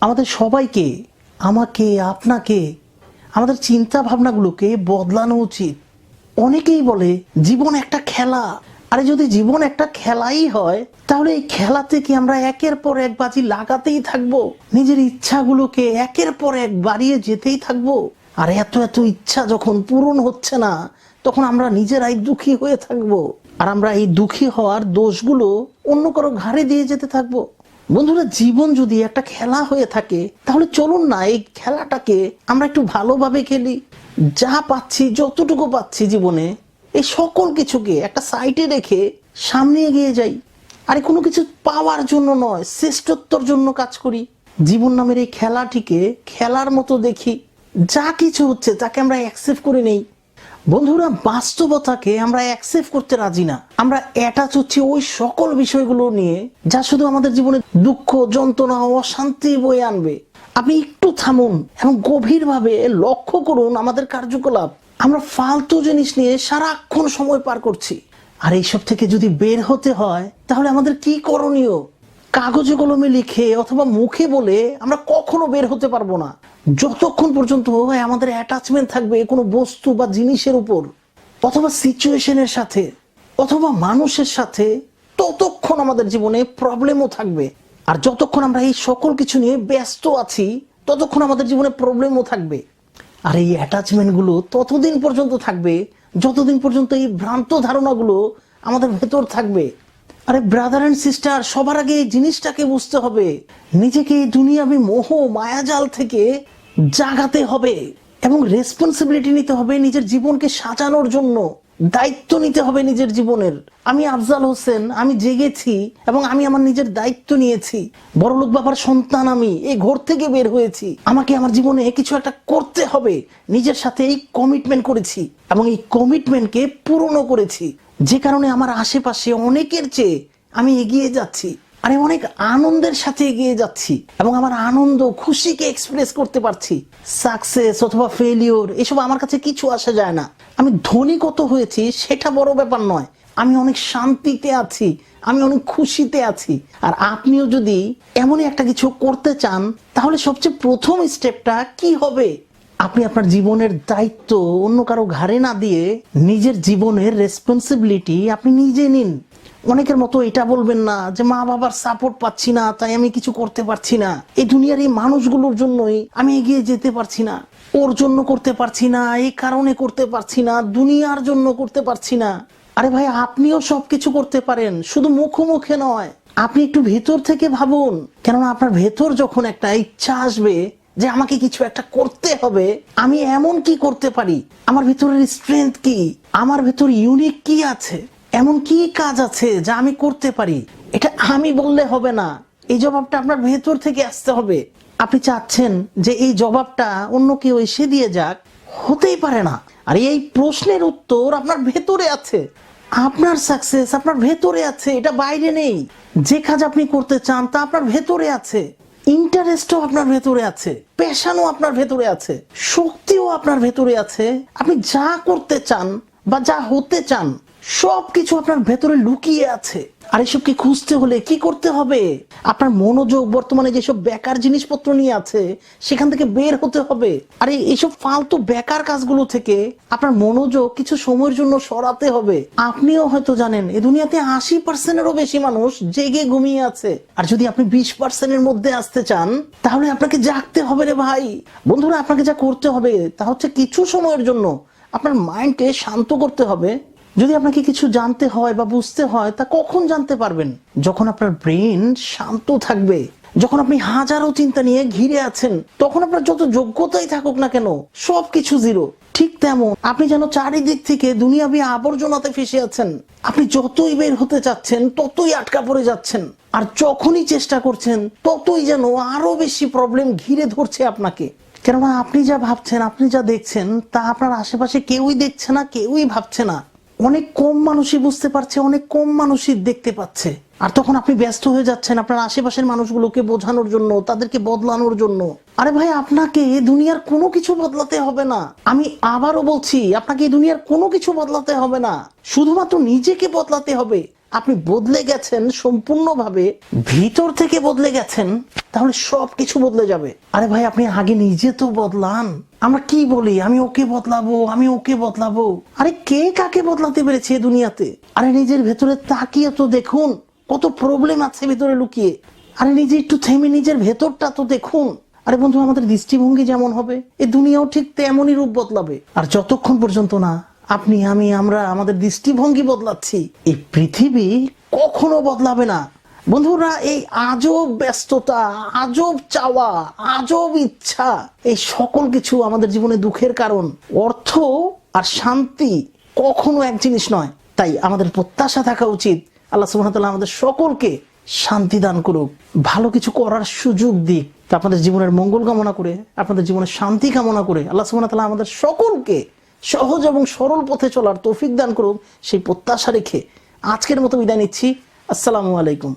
আমাদের সবাইকে, আমাকে, আপনাকে, আমাদের চিন্তা ভাবনাগুলোকে বদলানো উচিত। অনেকেই বলে, জীবন একটা খেলা। আরে যদি জীবন একটা খেলাই হয়, তাহলে এই খেলাতে কি আমরা একের পর এক বাজি লাগাতেই থাকব। নিজের ইচ্ছাগুলোকে একের পর এক বাড়িয়ে যেতেই থাকব। আর এত এত ইচ্ছা যখন পূরণ হচ্ছে না, তখন আমরা নিজেরাই দুঃখী হয়ে থাকব। আর আমরা এই দুঃখী হওয়ার দোষগুলো অন্য কারও ঘাড়ে দিয়ে যেতে থাকব। বন্ধুরা, জীবন যদি একটা খেলা হয়ে থাকে, তাহলে চলুন না, এই খেলাটাকে আমরা একটু ভালোভাবে খেলি। যা পাচ্ছি, যতটুকু পাচ্ছি জীবনে, এই সকল কিছুকে একটা সাইডে রেখে সামনে এগিয়ে যাই। আরে, কোনো কিছু পাওয়ার জন্য নয়, শ্রেষ্ঠত্বর জন্য কাজ করি। জীবন নামের এই খেলাটিকে খেলার মতো দেখি। যা কিছু হচ্ছে, তাকে আমরা অ্যাকসেপ্ট করে নেই। বন্ধুরা, বাস্তবতাকে আমরা অ্যাকসেপ্ট করতে রাজি না। আমরা অ্যাটাচ হচ্ছি ওই সকল বিষয়গুলো নিয়ে যা শুধু আমাদের জীবনে দুঃখ, যন্ত্রণা অশান্তি বয়ে আনবে। আপনি একটু থামুন এবং গভীরভাবে লক্ষ্য করুন আমাদের কার্যকলাপ। আমরা ফালতু জিনিস নিয়ে সারাক্ষণ সময় পার করছি। আর এইসব থেকে যদি বের হতে হয়, তাহলে আমাদের কি করণীয়? কাগজে কলমে লিখে অথবা মুখে বলে আমরা কখনো বের হতে পারব না। যতক্ষণ পর্যন্ত ভাই আমাদের অ্যাটাচমেন্ট থাকবে কোনো বস্তু বা জিনিসের উপর, অথবা সিচুয়েশনের সাথে, অথবা মানুষের সাথে, ততক্ষণ আমাদের জীবনে প্রবলেমও থাকবে। আর যতক্ষণ আমরা এই সকল কিছু নিয়ে ব্যস্ত আছি, ততক্ষণ আমাদের জীবনে প্রবলেমও থাকবে। আর এই অ্যাটাচমেন্টগুলো ততদিন পর্যন্ত থাকবে, যতদিন পর্যন্ত এই ভ্রান্ত ধারণাগুলো আমাদের ভেতর থাকবে। আরে ব্রাদার অ্যান্ড সিস্টার সবার আগে এই জিনিসটাকে বুঝতে হবে। নিজেকে এই দুনিয়াবি মোহ, মায়াজাল থেকে জাগাতে হবে এবং রেসপন্সিবিলিটি নিতে হবে নিজের জীবনকে সাজানোর জন্য। দায়িত্ব নিতে হবে নিজের জীবনের। আমি আফজাল হোসেন, আমি জেগেছি এবং আমি আমার নিজের দায়িত্ব নিয়েছি। বড়লোক বাবার সন্তান আমি এই ঘর থেকে বের হয়েছি। আমাকে আমার জীবনে কিছু একটা করতে হবে। নিজের সাথে এই কমিটমেন্ট করেছি এবং এই কমিটমেন্টকে পূরণও করেছি। যে কারণে আমার আশেপাশে অনেকের চেয়ে আমি এগিয়ে যাচ্ছি। আমি অনেক আনন্দের সাথে এগিয়ে যাচ্ছি এবং আমার আনন্দ, খুশিকে এক্সপ্রেস করতে পারছি। সাকসেস অথবা ফেলিওর এসব আমার কাছে কিছু আসা যায় না। আমি ধনী কত হয়েছি, সেটা বড় ব্যাপার নয়। আমি অনেক শান্তিতে আছি, আমি অনেক খুশিতে আছি। আর আপনিও যদি এমনই একটা কিছু করতে চান, তাহলে সবচেয়ে প্রথম স্টেপটা কি হবে? আপনি আপনার জীবনের দায়িত্ব অন্য কারও ঘাড়ে না দিয়ে নিজের জীবনের রেসপন্সিবিলিটি আপনি নিজে নিন। অনেকের মতো এটা বলবেন না যে মা বাবার সাপোর্ট পাচ্ছি না, তাই আমি কিছু করতে পারছি না। এই দুনিয়ার এই মানুষগুলোর জন্যই আমি এগিয়ে যেতে পারছি না। ওর জন্য করতে পারছি না, এই কারণে করতে পারছি না, দুনিয়ার জন্য করতে পারছি না। আরে ভাই, আপনিও সবকিছু করতে পারেন, শুধু মুখে মুখে নয়। আপনি একটু ভেতর থেকে ভাবুন, কেননা আপনার ভেতর যখন একটা ইচ্ছা আসবে যে আমাকে কিছু একটা করতে হবে, আমি এমন কি করতে পারি? আমার ভেতরের স্ট্রেংথ কি? আমার ভেতর ইউনিক কি আছে? এমন কি কাজ আছে যা আমি করতে পারি? এটা আমি বললে হবে না। এই জবাবটা আপনার ভেতর থেকে আসতে হবে। আপনি চাচ্ছেন যে এই জবাবটা অন্য কেউ এসে দিয়ে যাক। হতেই পারে না। আর এই প্রশ্নের উত্তর আপনার ভেতরে আছে। আপনার সাকসেস আপনার ভেতরে আছে, এটা বাইরে নেই। যে কাজ আপনি করতে চান তা আপনার ভেতরে আছে। ইন্টারেস্টও আপনার ভেতরে আছে। পেশানও আপনার ভেতরে আছে। শক্তিও আপনার ভেতরে আছে। আপনি যা করতে চান বা যা হতে চান সব কিছু আপনার ভেতরে লুকিয়ে আছে। আর এসবকে খুঁজতে হলে কি করতে হবে? আপনার মনোযোগ, বর্তমানে যেসব বেকার জিনিসপত্র নিয়ে আছে, সেখান থেকে বের হতে হবে। আর এইসব ফালতু বেকার কাজগুলো থেকে আপনার মনোযোগ কিছু সময়ের জন্য সরাতে হবে। আপনিও হয়তো জানেন এই দুনিয়াতে আশি পার্সেন্টেরও বেশি মানুষ জেগে ঘুমিয়ে আছে। আর যদি আপনি বিশ পার্সেন্টের মধ্যে আসতে চান, তাহলে আপনাকে জাগতে হবে রে ভাই। বন্ধুরা, আপনাকে যা করতে হবে, তা হচ্ছে কিছু সময়ের জন্য আপনার মাইন্ডকে শান্ত করতে হবে। যদি আপনাকে কিছু জানতে হয় বা বুঝতে হয়, তা কখন জানতে পারবেন? যখন আপনার ব্রেন শান্ত থাকবে, যখন আপনি হাজারো চিন্তা নিয়ে ঘিরে আছেন, তখন আপনার যত যোগ্যতাই থাকুক না কেন সব কিছু জিরো। ঠিক তেমন আপনি যেন চারিদিক থেকে দুনিয়াবি আবর্জনাতে ফেসে আছেন। আপনি যতই বের হতে চাচ্ছেন, ততই আটকা পড়ে যাচ্ছেন। আর যখনই চেষ্টা করছেন, ততই যেন আরও বেশি প্রবলেম ঘিরে ধরছে আপনাকে। কেননা আপনি যা ভাবছেন, আপনি যা দেখছেন, তা আপনার আশেপাশে কেউই দেখছে না, কেউই ভাবছে না। অনেক কম মানুষই বুঝতে পারছে, অনেক কম মানুষই দেখতে পাচ্ছে। আর তখন আপনি ব্যস্ত হয়ে যাচ্ছেন আপনার আশেপাশের মানুষগুলোকে বোঝানোর জন্য, তাদেরকে বদলানোর জন্য। আরে ভাই, আপনাকে দুনিয়ার কোনো কিছু বদলাতে হবে না। আমি আবারও বলছি, আপনাকে দুনিয়ার কোনো কিছু বদলাতে হবে না। শুধুমাত্র নিজেকে বদলাতে হবে। আপনি বদলে গেছেন, সম্পূর্ণভাবে ভিতর থেকে বদলে গেছেন, তাহলে সব কিছু বদলে যাবে। আরে ভাই, আপনি আগে নিজে তো বদলান। আমরা কি বলি? আমি ওকে বদলাবো, আমি ওকে বদলাবো। আরে কে কাকে বদলাতে পেরেছে এ দুনিয়াতে? আরে নিজের ভেতরে তাকিয়ে তো দেখুন, কত প্রবলেম আছে ভেতরে লুকিয়ে। আরে নিজে একটু থেমে নিজের ভেতরটা তো দেখুন। আরে বন্ধু, আমাদের দৃষ্টিভঙ্গি যেমন হবে এই দুনিয়াও ঠিক তেমনই রূপ বদলাবে। আর যতক্ষণ পর্যন্ত না আপনি, আমি, আমরা, আমাদের দৃষ্টিভঙ্গি বদলাচ্ছি। এই পৃথিবী কখনো বদলাবে না। বন্ধুরা, এই আজব ব্যস্ততা, আজব চাওয়া, আজব ইচ্ছা, এই সকল কিছু আমাদের জীবনে দুঃখের কারণ। অর্থ আর শান্তি কখনো এক জিনিস নয়। তাই আমাদের প্রত্যাশা থাকা উচিত। আল্লাহ সুবহানাহু আমাদের সকলকে শান্তি দান করুক। ভালো কিছু করার সুযোগ দিক। আপনাদের জীবনের মঙ্গল কামনা করে, আপনাদের জীবনের শান্তি কামনা করে, আল্লাহ সুবহানাহু তাআলা আমাদের সকলকে সহজ এবং সরল পথে চলার তৌফিক দান করুক সেই প্রত্যাশা রেখে আজকের মতো বিদায় নিচ্ছি। আসসালামু আলাইকুম।